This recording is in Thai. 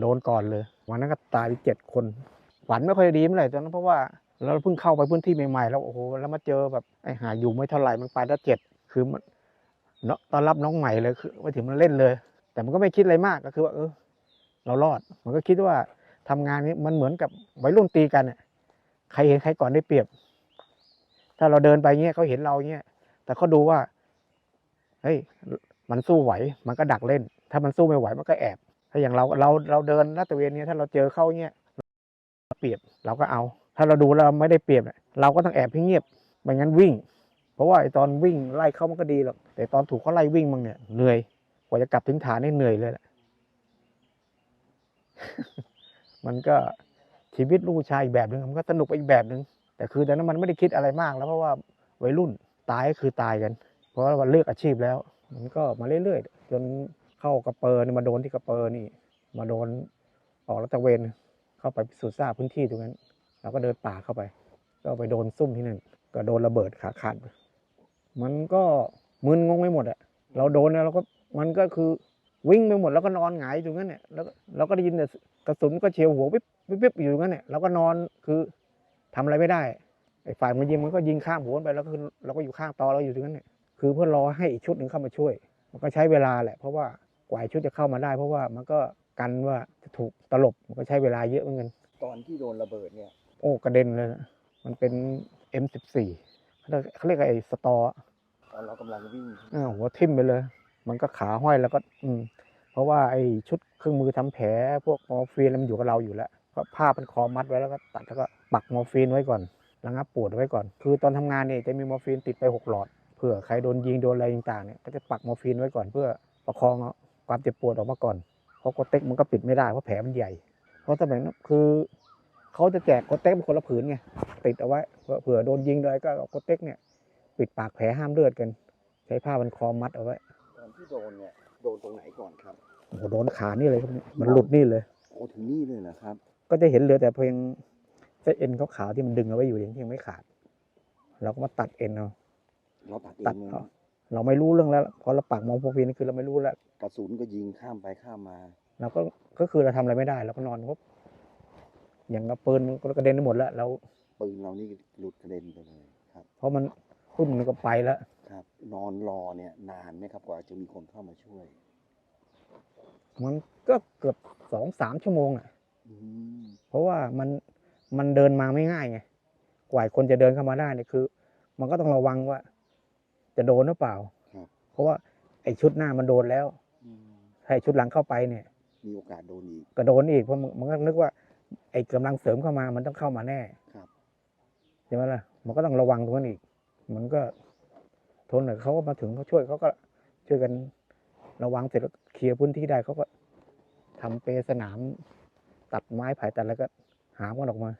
โดนก่อนเลย วันนั้นก็ตายไปเจ็ดคนฝันไม่ค่อยดีเมื่อไหร่ตอนนั้นเพราะว่าเราเพิ่งเข้าไปพื้นที่ใหม่ๆแล้วโอ้โหแล้วมาเจอแบบไอ้หาอยู่ไม่เท่าไหร่มันไปแล้วเจ็ดคือมันเนาะตอนรับน้องใหม่เลยคือมาถึงมันเล่นเลย แต่มันก็ไม่คิดอะไรมากก็คือว่าเออเรารอด มันก็คิดว่าทำงานนี้มันเหมือนกับวัยรุ่นตีกันเ่ใครเห็นใครก่อนได้เปรียบ ถ้าเราเดินไปเงี้ยเขาเห็นเราเงี้ยแต่เขาดูว่าเฮ้ยมันสู้ไหว มันก็ดักเล่น ถ้ามันสู้ไม่ไหวมันก็แอบ ถ้าอย่างเราเราเราเดินลาดตระเวนเนี้ยถ้าเราเจอเข้าเงี้ยเปรียบเราก็เอา ถ้าเราดูเราไม่ได้เปรียบเนี่ยเราก็ต้องแอบให้เงียบไม่งั้นวิ่ง เพราะว่าไอตอนวิ่งไล่เข้ามันก็ดีหรอกแต่ตอนถูกเขาไล่วิ่งมังเนี่ยเหนื่อยกว่าจะกลับถึงฐานนี่เหนื่อยเลยแหละมันก็ชีวิตลูกชายอีกแบบหนึ่งมันก็สนุกไปอีกแบบหนึ่งแต่คือตอนนั้นมันไม่ได้คิดอะไรมาก แล้วเพราะว่าวัยรุ่นตายก็คือตายกัน เพราะว่าเลือกอาชีพแล้ว มันก็มาเรื่อยๆจน เข้ากระเปอร์มาโดนที่กระเปอร์นี่ มาโดนออกรัตะเวนเข้าไปพิสูจน์ทราบพื้นที่ตรงนั้นเราก็เดินป่าเข้าไป ก็ไปโดนซุ่มที่นั่น ก็โดนระเบิดขาขาดมันก็มึนงงไปหมดอะเราโดนแล้วเราก็มันก็คือวิ่งไปหมดแล้วก็นอนหงายอยู่งั้นเนี่ยแล้วเราก็ได้ยินแต่กระสุนก็เฉียวหัววิบวิบวบอยู่งั้นเนี่ยเราก็นอนคือทำอะไรไม่ได้ไอ้ฝ่ายมันยิงมันก็ยิงข้ามหัวไปแล้วก็คือเราก็อยู่ข้างตอเราอยู่ตรงนั้นเนี่ยคือเพื่อรอให้อีกชุดหนึ่งเข้ามาช่วย มันก็ใช้เวลาแหละเพราะว่า กว่าอีกชุดจะเข้ามาได้ เพราะว่ามันก็กันว่าจะถูกตลบมันก็ใช้เวลาเยอะเหมือนกันตอนที่โดนระเบิดเนี่ย โอ้กระเด็นเลยนะมันเป็น M14 เขาเรียกเขาเรียกไอ้สตอตอนเรากำลังวิ่งอ้าวหัวทิ่มไปเลย มันก็ขาห้อยแล้วก็ อืม เพราะว่าไอ้ชุดเครื่องมือทำแผลพวกมอร์ฟีนอะไรมันอยู่กับเราอยู่แล้วก็ผ้าพันคอมัดไว้แล้วก็ตัดแล้วก็ปักมอร์ฟีนไว้ก่อนระงับปวดไว้ก่อน คือตอนทำงานเนี่ยจะมีมอร์ฟีนติดไปหกหลอด เผื่อใครโดนยิงโดนอะไรต่างๆเนี่ยก็จะปักมอร์ฟีนไว้ก่อนเพื่อประคองเอา ความเจ็บปวดออกมาก่อนเพราะโกเต็กมันก็ปิดไม่ได้เพราะแผลมันใหญ่ เพราะสมัยนั้นคือเขาจะแจกโกเต็กเป็นคนละผืนไงติดเอาไว้เผื่อเผื่อโดนยิงเลยก็เอาโกเต็กเนี่ย ปิดปากแผลห้ามเลือดกัน ใช้ผ้าพันคอมัดเอาไว้ตอนที่โดนเนี่ยโดนตรงไหนก่อนครับโอ้โหโดนขานี่เลยครับเนี่ยมันหลุดนี่เลยโอ้ถึงนี่เลยนะครับ ก็จะเห็นเหลือแต่เพียงเส้นเอ็นขาวๆที่มันดึงเอาไว้อยู่อย่างที่ยังไม่ขาด เราก็มาตัดเอ็นเอาเราตัดเอตัดง เลยเอานะเราไม่รู้เรื่องแล้วพอเราปักมองโปรฟีนคือเราไม่รู้แล้วกระสุนก็ยิงข้ามไปข้ามมาเราก็ก็คือเราทำอะไรไม่ได้เราก็นอนปุ๊บอย่างกับปืนมันก็กระเด็นไปหมดแล้วเราปืนเรานี่หลุดกระเด็นไปเลยครับ เพราะมันพุ่มมันก็ไปแล้วครับ นอนรอเนี่ย นานไหมครับกว่าจะมีคนเข้ามาช่วย มันก็เกือบสองสามชั่วโมงอะอืมเพราะว่ามันมันเดินมาไม่ง่ายไงกว่าคนจะเดินเข้ามาได้เนี่ยคือ มันก็ต้องระวังว่า จะโดนหรือเปล่าครับเพราะว่าไอ้ชุดหน้ามันโดนแล้วอืมถ้าไอ้ชุดหลังเข้าไปเนี่ย มีโอกาสโดนอีกก็โดนอีกเพราะมันมันก็นึกว่า ไอ้กำลังเสริมเข้ามามันต้องเข้ามาแน่ครับใช่ไหมล่ะมันก็ต้องระวังตรงนั้นอีก มันก็ทนหน่อยเขาก็มาถึงเขาช่วยเขาก็ช่วยกันระวังเสร็จแล้วเคลียร์พื้นที่ได้เขาก็ทำเปรสนาม ตัดไม้ไผ่ตัดแล้วก็หามกันออกมา